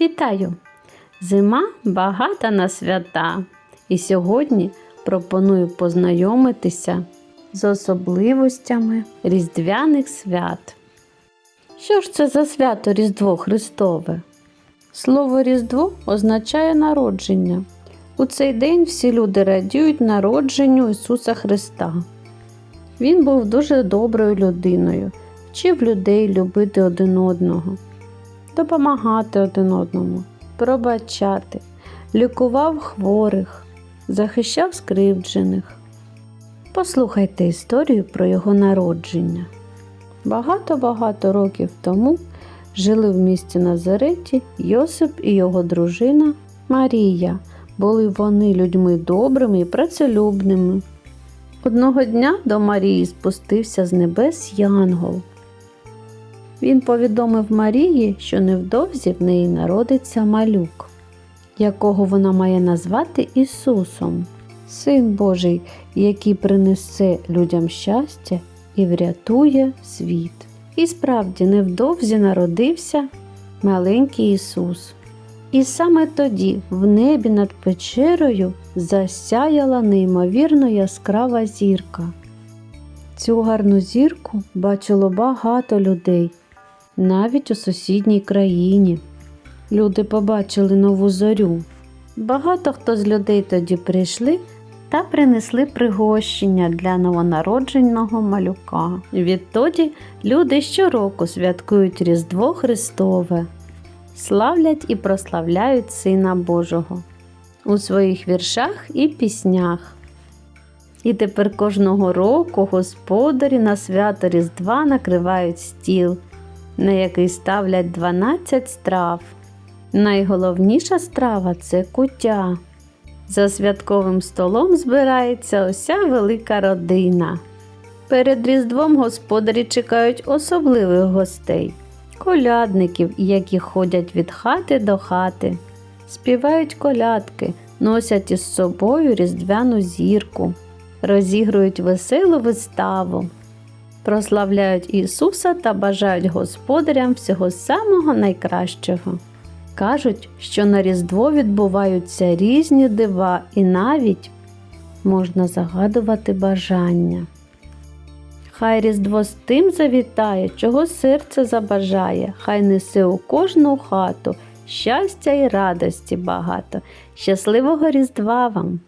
Вітаю! Зима багата на свята. І сьогодні пропоную познайомитися з особливостями Різдвяних свят. Що ж це за свято Різдво Христове? Слово Різдво означає народження. У цей день всі люди радіють народженню Ісуса Христа. Він був дуже доброю людиною, вчив людей любити один одного, допомагати один одному, пробачати, лікував хворих, захищав скривджених. Послухайте історію про його народження. Багато-багато років тому жили в місті Назареті Йосип і його дружина Марія. Були вони людьми добрими і працелюбними. Одного дня до Марії спустився з небес Янгол. Він повідомив Марії, що невдовзі в неї народиться малюк, якого вона має назвати Ісусом, Син Божий, який принесе людям щастя і врятує світ. І справді невдовзі народився маленький Ісус. І саме тоді в небі над печерою засяяла неймовірно яскрава зірка. Цю гарну зірку бачило багато людей, навіть у сусідній країні. Люди побачили нову зорю. Багато хто з людей тоді прийшли та принесли пригощення для новонародженого малюка. Відтоді люди щороку святкують Різдво Христове славлять і прославляють Сина Божого у своїх віршах і піснях. І тепер кожного року господарі на свято Різдва накривають стіл, на який ставлять 12 страв. Найголовніша страва це куття. За святковим столом збирається уся велика родина. Перед Різдвом господарі чекають особливих гостей колядників, які ходять від хати до хати, співають колядки, носять із собою різдвяну зірку, розігрують веселу виставу, прославляють Ісуса та бажають господарям всього самого найкращого. Кажуть, що на Різдво відбуваються різні дива і навіть можна загадувати бажання. Хай Різдво з тим завітає, чого серце забажає, хай несе у кожну хату щастя і радості багато. Щасливого Різдва вам!